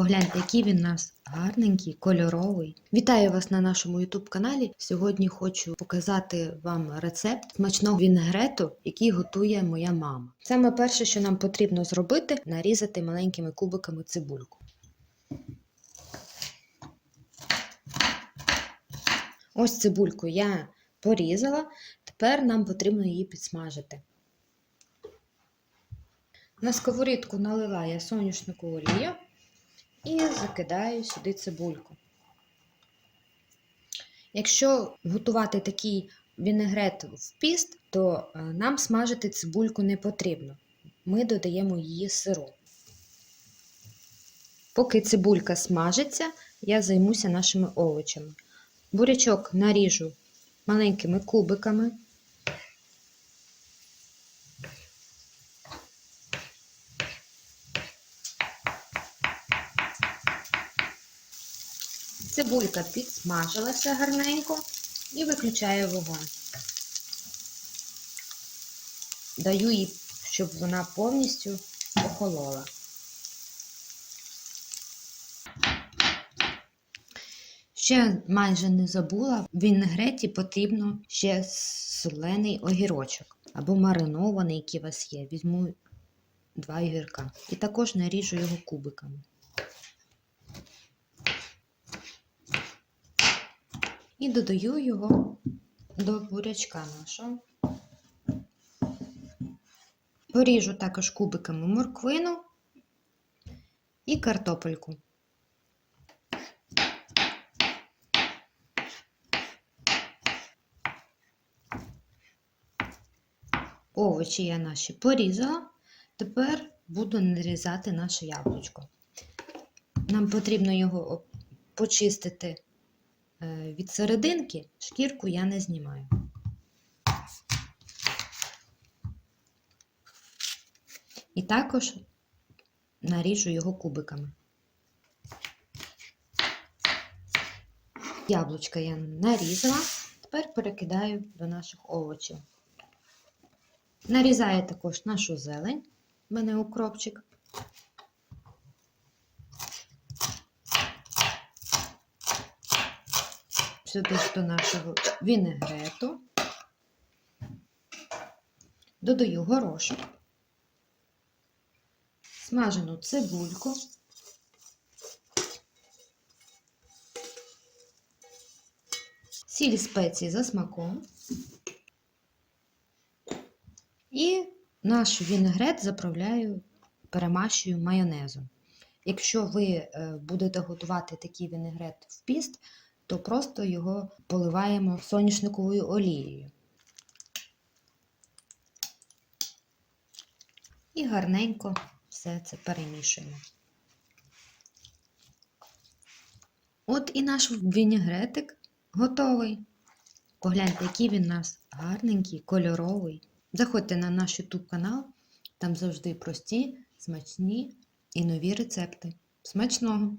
Погляньте, який він у нас гарненький, кольоровий. Вітаю вас на нашому YouTube каналі. Сьогодні хочу показати вам рецепт смачного вінегрету, який готує моя мама. Саме перше, що нам потрібно зробити, нарізати маленькими кубиками цибульку. Ось цибульку я порізала, тепер нам потрібно її підсмажити. На сковорідку налила я соняшнику олію і закидаю сюди цибульку. Якщо готувати такий вінегрет в піст, то е, нам смажити цибульку не потрібно. Ми додаємо її сиру. Поки цибулька смажиться, я займуся нашими овочами. Бурячок наріжу маленькими кубиками. Цибулька підсмажилася гарненько і виключаю вогонь. Даю їй, щоб вона повністю охолола. Ще майже не забула, в вінегреті потрібно ще солений огірочок або маринований, який у вас є. Візьму два огірка. І також наріжу його кубиками. І додаю його до бурячка нашого. Поріжу також кубиками морквину і картопельку. Овочі я наші порізала. Тепер буду нарізати наше яблучко. Нам потрібно його почистити від серединки, шкірку я не знімаю. І також наріжу його кубиками. Яблучка я нарізала, тепер перекидаю до наших овочів. Нарізаю також нашу зелень, в мене укропчик. Сюди до нашого вінегрету. Додаю горошок, смажену цибульку, сіль спеції за смаком. І наш вінегрет заправляю, перемащую майонезом. Якщо ви е, будете готувати такий вінегрет в піст, то просто його поливаємо соняшниковою олією. І гарненько все це перемішуємо. От і наш вінегретик готовий. Погляньте, який він у нас гарненький, кольоровий. Заходьте на наш YouTube канал, там завжди прості, смачні і нові рецепти. Смачного!